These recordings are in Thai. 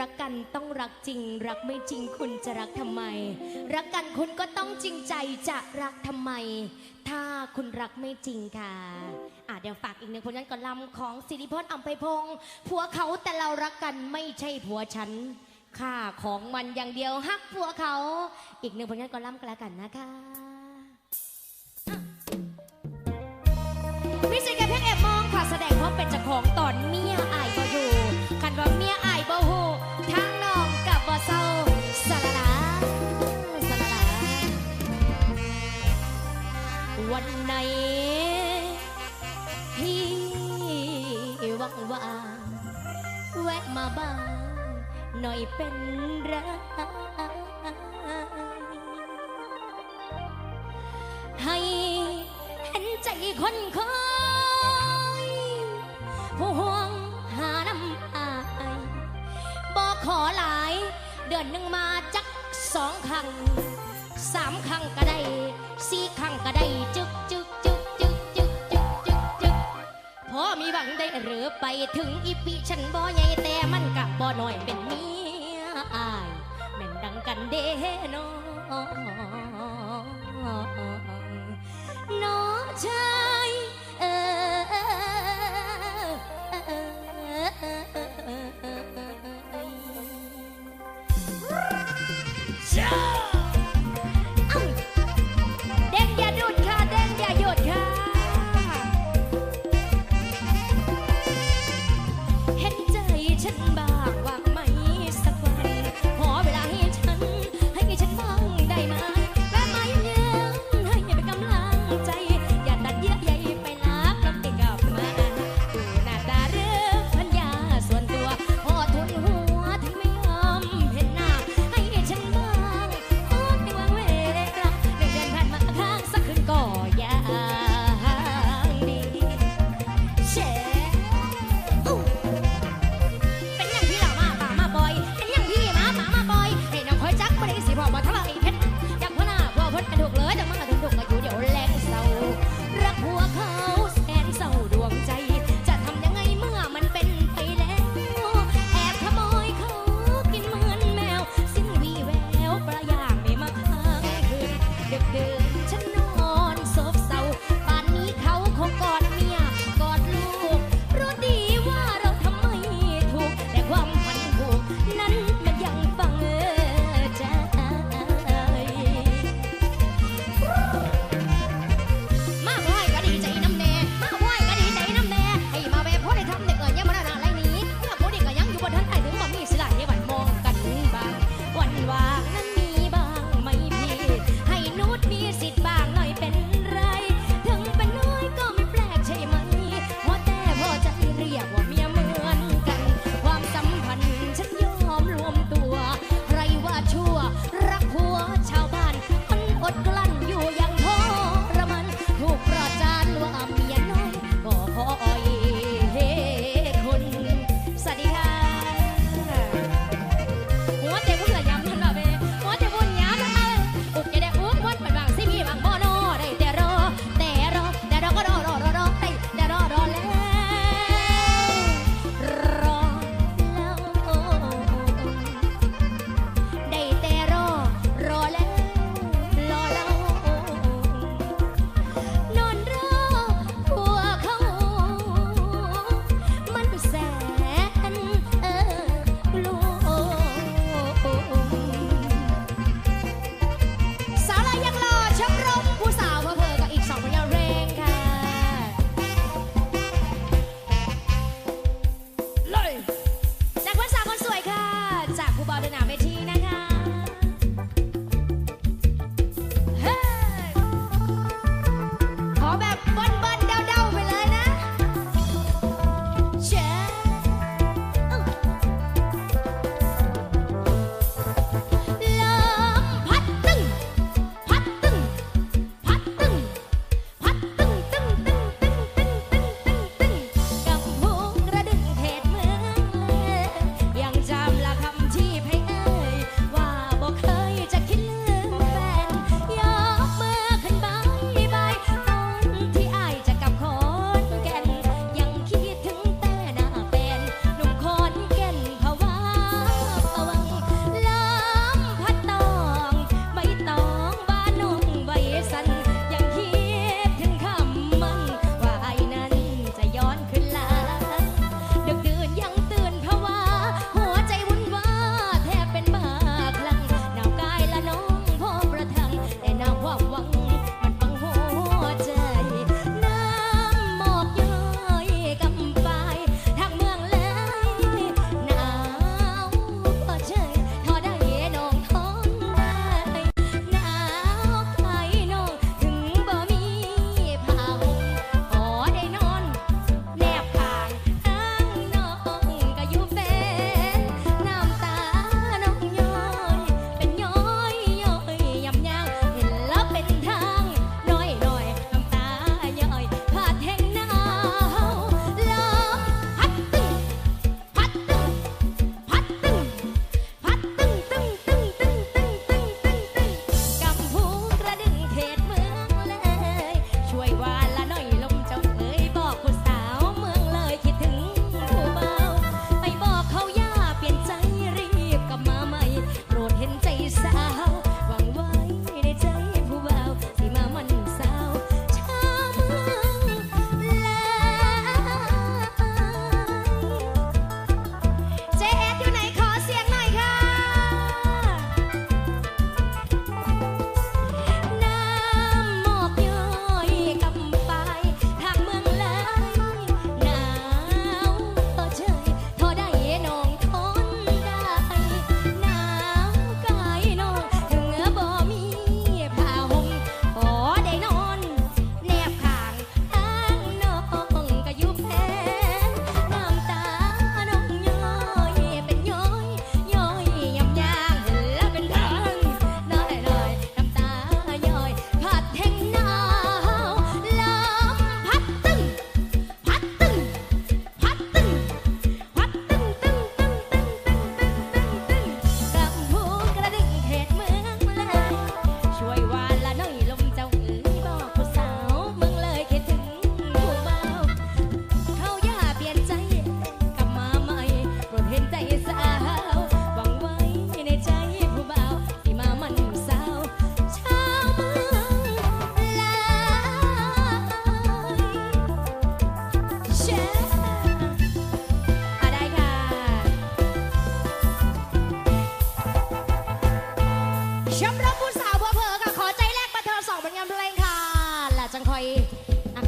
รักกันต้องรักจริง รักไม่จริงคุณจะรักทำไม รักกันคุณก็ต้องจริงใจจะรักทำไม ถ้าคุณรักไม่จริงค่ะอะเดี๋ยวฝากอีกหนึ่งผลงานก่อนลำของสิริพรอัมไพพงศ์ผัวเขาแต่เรารักกันไม่ใช่ผัวฉันค่าของมันอย่างเดียวฮักผัวเขา อีกหนึ่งผลงานก่อนลำกันแล้วกันนะคะมิสิกเพ็งแอบมองค่ะแสดงว่าเป็นเจ้าของตอนเมีย พี่ว่างว่าแวะมาบ้างหน่อยเป็นรักให้เห็นใจคนคอยผู้ห่วงหาน้ำอายบอกขอหลาย เดือนหนึ่งมาจักสองครั้งสามครั้งก็ได้ สี่ครั้งก็ได้จึกจึกจึกจึกจึกจึกจึกจึกพอมีหวังได้หรือไปถึงอีปีฉันบ่ใหญ่แต่มันกะบ่หน่อยเป็นเมียอายแม่นดังกันเด้น้อนอ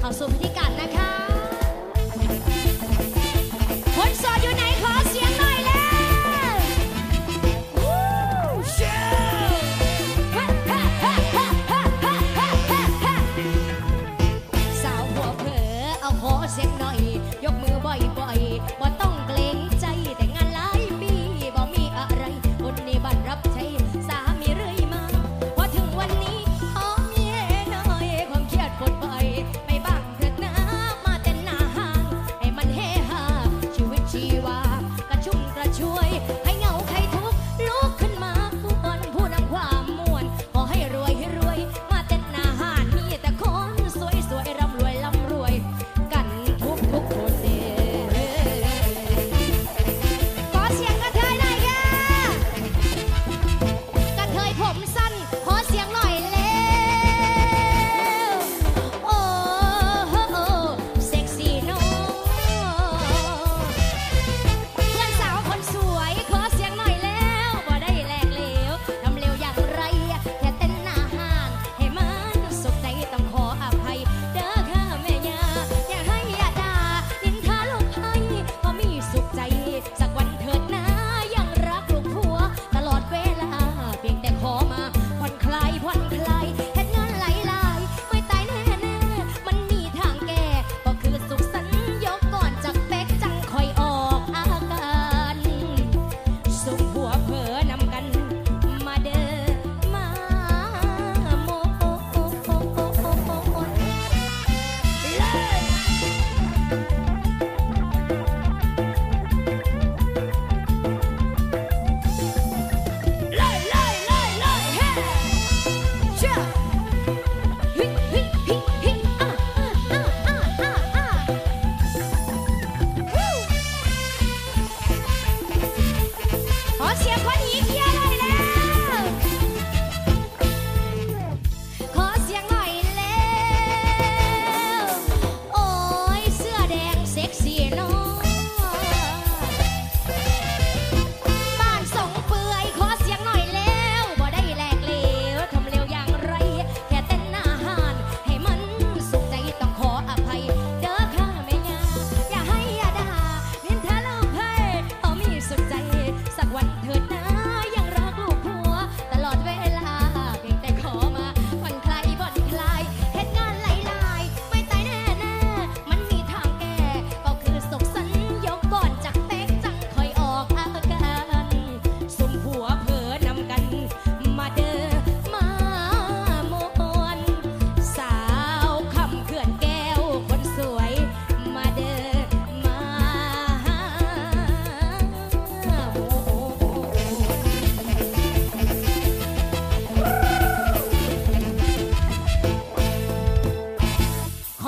เข้าสู่พิธีการนะคะคนโสดอยู่ไหน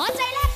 หัว